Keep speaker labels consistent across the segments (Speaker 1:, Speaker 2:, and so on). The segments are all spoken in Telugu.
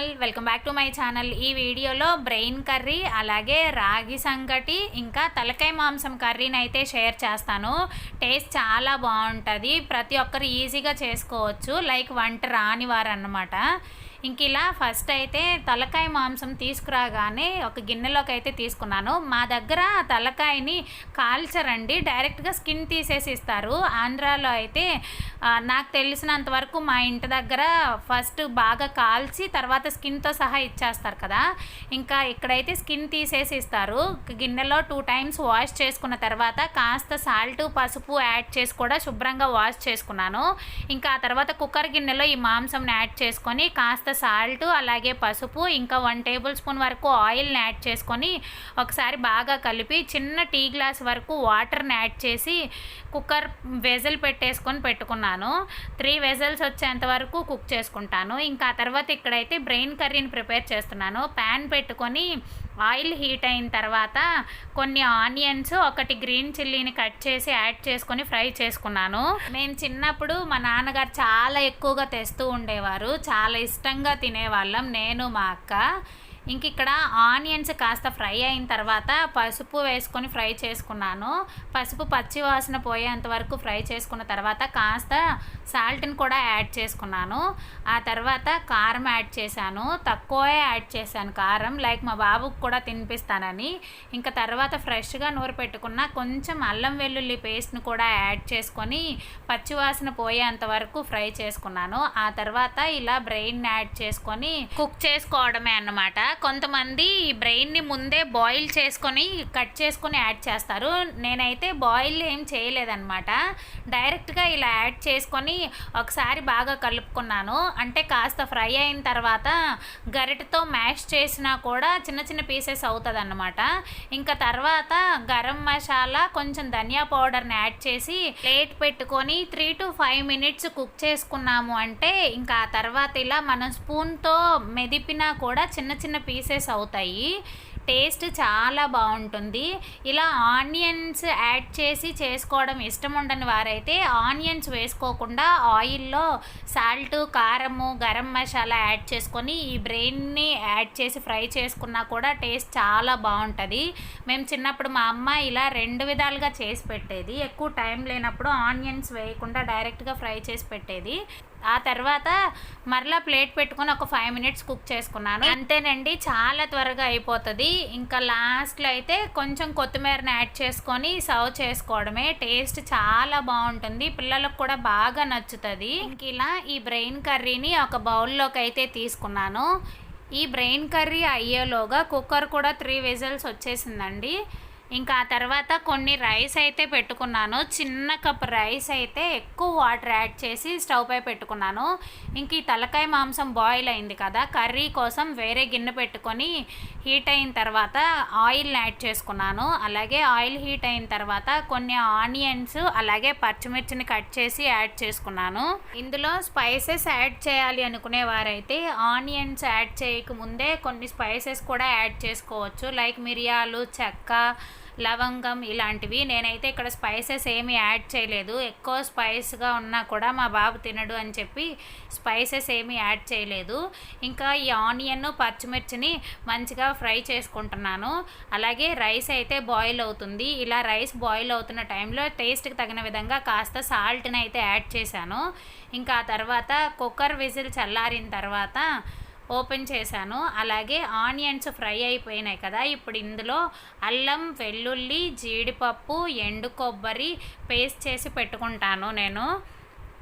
Speaker 1: All welcome back to my channel. ఈ వీడియోలో బ్రెయిన్ కర్రీ అలాగే రాగి సంగటి ఇంకా తలకాయ మాంసం కర్రీని అయితే షేర్ చేస్తాను. టేస్ట్ చాలా బాగుంటుంది. ప్రతి ఒక్కరు ఈజీగా చేసుకోవచ్చు. లైక్ వంట రాని వారు అన్నమాట ఇంక ఇలా ఫస్ట్ అయితే తలకాయ మాంసం తీసుకురాగానే ఒక గిన్నెలోకి అయితే తీసుకున్నాను. మా దగ్గర తలకాయని కాల్చరండి. డైరెక్ట్గా స్కిన్ తీసేసి ఇస్తారు. ఆంధ్రాలో అయితే నాకు తెలిసినంత వరకు మా ఇంటి దగ్గర ఫస్ట్ బాగా కాల్చి తర్వాత స్కిన్తో సహా ఇచ్చేస్తారు కదా. ఇంకా ఇక్కడైతే స్కిన్ తీసేసి ఇస్తారు. గిన్నెలో టూ టైమ్స్ వాష్ చేసుకున్న తర్వాత కాస్త సాల్ట్ పసుపు యాడ్ చేసి కూడా శుభ్రంగా వాష్ చేసుకున్నాను. ఇంకా ఆ తర్వాత కుక్కర్ గిన్నెలో ఈ మాంసంని యాడ్ చేసుకొని కాస్త సాల్ట్ అలాగే పసుపు ఇంకా వన్ టేబుల్ స్పూన్ వరకు ఆయిల్ని యాడ్ చేసుకొని ఒకసారి బాగా కలిపి చిన్న టీ గ్లాస్ వరకు వాటర్ని యాడ్ చేసి కుక్కర్ వెజల్ పెట్టేసుకొని పెట్టుకున్నాను. త్రీ వెజల్స్ వచ్చేంత వరకు కుక్ చేసుకుంటాను. ఇంకా తర్వాత ఇక్కడైతే బ్రెయిన్ కర్రీని ప్రిపేర్ చేస్తున్నాను. ప్యాన్ పెట్టుకొని ఆయిల్ హీట్ అయిన తర్వాత కొన్ని ఆనియన్స్ ఒకటి గ్రీన్ చిల్లీని కట్ చేసి యాడ్ చేసుకొని ఫ్రై చేసుకున్నాను. నేను చిన్నప్పుడు మా నాన్నగారు చాలా ఎక్కువగా తెస్తూ ఉండేవారు. చాలా ఇష్టంగా తినేవాళ్ళం నేను మా అక్క. ఇంక ఇక్కడ ఆనియన్స్ కాస్త ఫ్రై అయిన తర్వాత పసుపు వేసుకొని ఫ్రై చేసుకున్నాను. పసుపు పచ్చి వాసన పోయేంత వరకు ఫ్రై చేసుకున్న తర్వాత కాస్త సాల్ట్ని కూడా యాడ్ చేసుకున్నాను. ఆ తర్వాత కారం యాడ్ చేశాను. తక్కువే యాడ్ చేశాను కారం. లైక్ మా బాబుకు కూడా తినిపిస్తానని. ఇంకా తర్వాత ఫ్రెష్గా నూరు పెట్టుకున్న కొంచెం అల్లం వెల్లుల్లి పేస్ట్ని కూడా యాడ్ చేసుకొని పచ్చివాసన పోయేంత వరకు ఫ్రై చేసుకున్నాను. ఆ తర్వాత ఇలా బ్రెయిన్ యాడ్ చేసుకొని కుక్ చేసుకోవడమే అన్నమాట. కొంతమంది ఈ బ్రెయిన్ని ముందే బాయిల్ చేసుకొని కట్ చేసుకొని యాడ్ చేస్తారు. నేనైతే బాయిల్ ఏం చేయలేదన్నమాట. డైరెక్ట్గా ఇలా యాడ్ చేసుకొని ఒకసారి బాగా కలుపుకున్నాను. అంటే కాస్త ఫ్రై అయిన తర్వాత గరిటతో మ్యాష్ చేసినా కూడా చిన్న చిన్న పీసెస్ అవుతుంది అన్నమాట ఇంకా తర్వాత గరం మసాలా కొంచెం ధనియా పౌడర్ని యాడ్ చేసి ప్లేట్ పెట్టుకొని three to five minutes cook చేసుకున్నాము అంటే ఇంకా ఆ తర్వాత ఇలా మనం స్పూన్తో మెదిపినా కూడా చిన్న చిన్న పీసెస్ అవుతాయి. టేస్ట్ చాలా బాగుంటుంది. ఇలా ఆనియన్స్ యాడ్ చేసి చేసుకోవడం ఇష్టం ఉండని వారైతే ఆనియన్స్ వేసుకోకుండా ఆయిల్లో సాల్ట్ కారము గరం మసాలా యాడ్ చేసుకొని ఈ బ్రెయిన్ని యాడ్ చేసి ఫ్రై చేసుకున్నా కూడా టేస్ట్ చాలా బాగుంటుంది. మేము చిన్నప్పుడు మా అమ్మ ఇలా రెండు విధాలుగా చేసి పెట్టేది. ఎక్కువ టైం లేనప్పుడు ఆనియన్స్ వేయకుండా డైరెక్ట్గా ఫ్రై చేసి పెట్టేది. ఆ తర్వాత మరలా ప్లేట్ పెట్టుకొని ఒక ఫైవ్ మినిట్స్ కుక్ చేసుకున్నాను. అంతేనండి చాలా త్వరగా అయిపోతుంది. ఇంకా లాస్ట్లో అయితే కొంచెం కొత్తిమీరని యాడ్ చేసుకొని సర్వ్ చేసుకోవడమే. టేస్ట్ చాలా బాగుంటుంది. పిల్లలకు కూడా బాగా నచ్చుతుంది. ఇంక ఇలా ఈ బ్రెయిన్ కర్రీని ఒక బౌల్లోకి అయితే తీసుకున్నాను. ఈ బ్రెయిన్ కర్రీ అయ్యేలోగా కుక్కర్ కూడా త్రీ విజల్స్ వచ్చేసిందండి. ఇంకా ఆ తర్వాత కొన్ని రైస్ అయితే పెట్టుకున్నాను. చిన్న కప్ రైస్ అయితే ఎక్కువ వాటర్ యాడ్ చేసి స్టవ్ పై పెట్టుకున్నాను. ఇంక ఈ తలకాయ మాంసం బాయిల్ అయింది కదా కర్రీ కోసం వేరే గిన్నె పెట్టుకొని హీట్ అయిన తర్వాత ఆయిల్ని యాడ్ చేసుకున్నాను. అలాగే ఆయిల్ హీట్ అయిన తర్వాత కొన్ని ఆనియన్స్ అలాగే పచ్చిమిర్చిని కట్ చేసి యాడ్ చేసుకున్నాను. ఇందులో స్పైసెస్ యాడ్ చేయాలి అనుకునే వారైతే ఆనియన్స్ యాడ్ చేయకముందే కొన్ని స్పైసెస్ కూడా యాడ్ చేసుకోవచ్చు. లైక్ మిరియాలు చెక్క లవంగం ఇలాంటివి. నేనైతే ఇక్కడ స్పైసెస్ ఏమీ యాడ్ చేయలేదు. ఎక్కువ స్పైస్గా ఉన్నా కూడా మా బాబు తినడు అని చెప్పి స్పైసెస్ ఏమీ యాడ్ చేయలేదు. ఇంకా ఈ ఆనియన్ పచ్చిమిర్చిని మంచిగా ఫ్రై చేసుకుంటున్నాను. అలాగే రైస్ అయితే బాయిల్ అవుతుంది. ఇలా రైస్ బాయిల్ అవుతున్న టైంలో టేస్ట్కి తగిన విధంగా కాస్త సాల్ట్ని అయితే యాడ్ చేశాను. ఇంకా ఆ తర్వాత కుక్కర్ విజిల్ చల్లారిన తర్వాత ఓపెన్ చేశాను. అలాగే ఆనియన్స్ ఫ్రై అయిపోయినాయి కదా. ఇప్పుడు ఇందులో అల్లం వెల్లుల్లి జీడిపప్పు ఎండు కొబ్బరి పేస్ట్ చేసి పెట్టుకుంటాను నేను.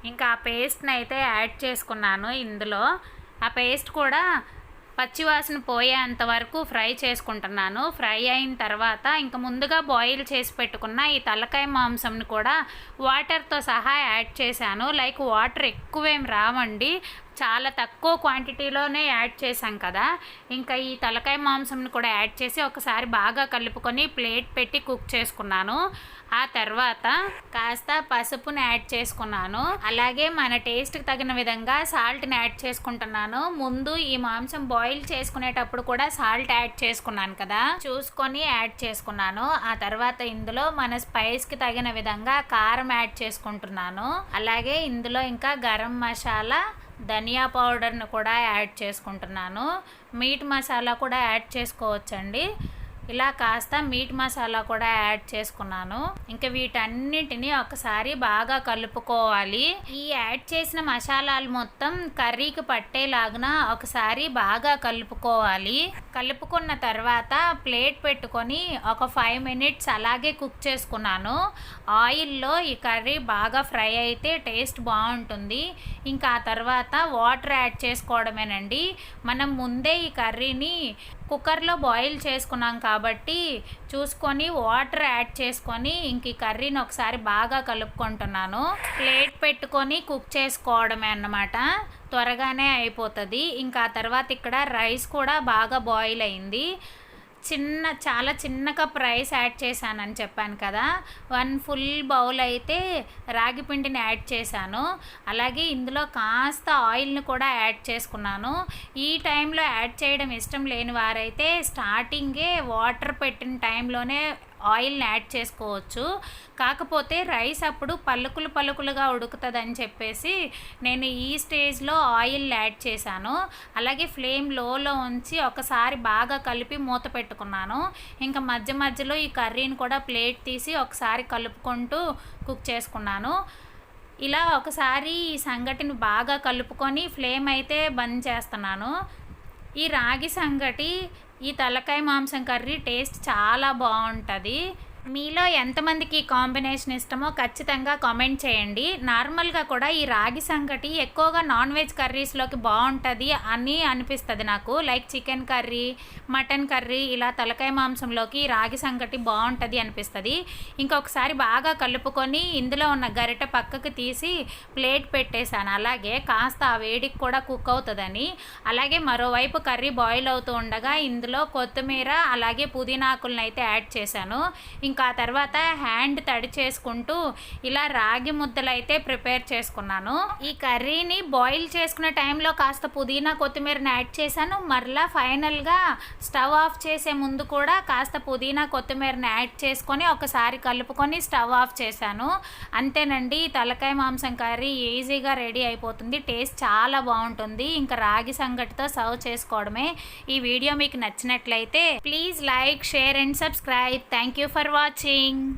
Speaker 1: ఇంకా ఆ పేస్ట్ని అయితే యాడ్ చేసుకున్నాను ఇందులో. ఆ పేస్ట్ కూడా పచ్చివాసన పోయేంత వరకు ఫ్రై చేసుకుంటున్నాను. ఫ్రై అయిన తర్వాత ఇంకా ముందుగా బాయిల్ చేసి పెట్టుకున్న ఈ తలకాయ మాంసంని కూడా వాటర్తో సహా యాడ్ చేశాను. లైక్ వాటర్ ఎక్కువేం రావండి. చాలా తక్కువ క్వాంటిటీలోనే యాడ్ చేశాం కదా. ఇంకా ఈ తలకాయ మాంసంని కూడా యాడ్ చేసి ఒకసారి బాగా కలుపుకొని ప్లేట్ పెట్టి కుక్ చేసుకున్నాను. ఆ తర్వాత కాస్త పసుపుని యాడ్ చేసుకున్నాను. అలాగే మన టేస్ట్కి తగిన విధంగా సాల్ట్ని యాడ్ చేసుకుంటున్నాను. ముందు ఈ మాంసం బాయిల్ చేసుకునేటప్పుడు కూడా సాల్ట్ యాడ్ చేసుకున్నాను కదా. చూసుకొని యాడ్ చేసుకున్నాను. ఆ తర్వాత ఇందులో మన స్పైస్కి తగిన విధంగా కారం యాడ్ చేసుకుంటున్నాను. అలాగే ఇందులో ఇంకా గరం మసాలా ధనియా పౌడర్ని కూడా యాడ్ చేసుకుంటున్నాను. మీట్ మసాలా కూడా యాడ్ చేసుకోవచ్చండి. ఇలా కాస్త మీట్ మసాలా కూడా యాడ్ చేసుకున్నాను. ఇంకా వీటన్నిటిని ఒకసారి బాగా కలుపుకోవాలి. ఈ యాడ్ చేసిన మసాలాలు మొత్తం కర్రీకి పట్టేలాగున ఒకసారి బాగా కలుపుకోవాలి. కలుపుకున్న తర్వాత ప్లేట్ పెట్టుకొని ఒక ఫైవ్ మినిట్స్ అలాగే కుక్ చేసుకున్నాను. ఆయిల్లో ఈ కర్రీ బాగా ఫ్రై అయితే టేస్ట్ బాగుంటుంది. ఇంకా ఆ తర్వాత వాటర్ యాడ్ చేసుకోవడమేనండి. మనం ముందే ఈ కర్రీని కుక్కర్లో బాయిల్ చేసుకున్నాం కాబట్టి చూసుకొని వాటర్ యాడ్ చేసుకొని ఇంక ఈ కర్రీని ఒకసారి బాగా కలుపుకుంటున్నాను. ప్లేట్ పెట్టుకొని కుక్ చేసుకోవడమే అన్నమాట. త్వరగానే అయిపోతుంది. ఇంకా తర్వాత ఇక్కడ రైస్ కూడా బాగా బాయిల్ అయింది. చిన్న చాలా చిన్నగా ప్రైస్ యాడ్ చేశానని చెప్పాను కదా. వన్ ఫుల్ బౌల్ అయితే రాగి పిండిని యాడ్ చేశాను. అలాగే ఇందులో కాస్త ఆయిల్ని కూడా యాడ్ చేసుకున్నాను. ఈ టైంలో యాడ్ చేయడం ఇష్టం లేని వారైతే స్టార్టింగే వాటర్ పెట్టిన టైంలోనే ఆయిల్ని యాడ్ చేసుకోవచ్చు. కాకపోతే రైస్ అప్పుడు పలుకులు పలుకులుగా ఉడుకుతుందని చెప్పేసి నేను ఈ స్టేజ్లో ఆయిల్ యాడ్ చేశాను. అలాగే ఫ్లేమ్ లోలో ఉంచి ఒకసారి బాగా కలిపి మూత పెట్టుకున్నాను. ఇంకా మధ్య మధ్యలో ఈ కర్రీని కూడా ప్లేట్ తీసి ఒకసారి కలుపుకుంటూ కుక్ చేసుకున్నాను. ఇలా ఒకసారి ఈ సంగటిని బాగా కలుపుకొని ఫ్లేమ్ అయితే బంద్ చేస్తున్నాను. ఈ రాగి సంగటి ఈ తలకాయ మాంసం కర్రీ టేస్ట్ చాలా బాగుంటుంది. మీలో ఎంతమందికి ఈ కాంబినేషన్ ఇష్టమో ఖచ్చితంగా కామెంట్ చేయండి. నార్మల్గా కూడా ఈ రాగి సంగటి ఎక్కువగా నాన్ వెజ్ కర్రీస్లోకి బాగుంటుంది అని అనిపిస్తుంది నాకు. Like chicken curry mutton curry ఇలా తలకాయ మాంసంలోకి రాగి సంగటి బాగుంటుంది అనిపిస్తుంది. ఇంకొకసారి బాగా కలుపుకొని ఇందులో ఉన్న గరిటె పక్కకు తీసి ప్లేట్ పెట్టేశాను. అలాగే కాస్త ఆ వేడికి కూడా కుక్ అవుతుందని. అలాగే మరోవైపు కర్రీ బాయిల్ అవుతూ ఉండగా ఇందులో కొత్తిమీర అలాగే పుదీనాకులను అయితే యాడ్ చేశాను. ఇంకా తర్వాత హ్యాండ్ తడి చేసుకుంటూ ఇలా రాగి ముద్దలు అయితే ప్రిపేర్ చేసుకున్నాను. ఈ కర్రీని బాయిల్ చేసుకునే టైంలో కాస్త పుదీనా కొత్తిమీరని యాడ్ చేశాను. మరలా ఫైనల్గా స్టవ్ ఆఫ్ చేసే ముందు కూడా కాస్త పుదీనా కొత్తిమీరని యాడ్ చేసుకొని ఒకసారి కలుపుకొని స్టవ్ ఆఫ్ చేశాను. అంతేనండి తలకాయ మాంసం కర్రీ ఈజీగా రెడీ అయిపోతుంది. టేస్ట్ చాలా బాగుంటుంది. ఇంకా రాగి సంగటితో సర్వ్ చేసుకోవడమే. ఈ వీడియో మీకు నచ్చినట్లయితే please like share and subscribe. Thank you for watching.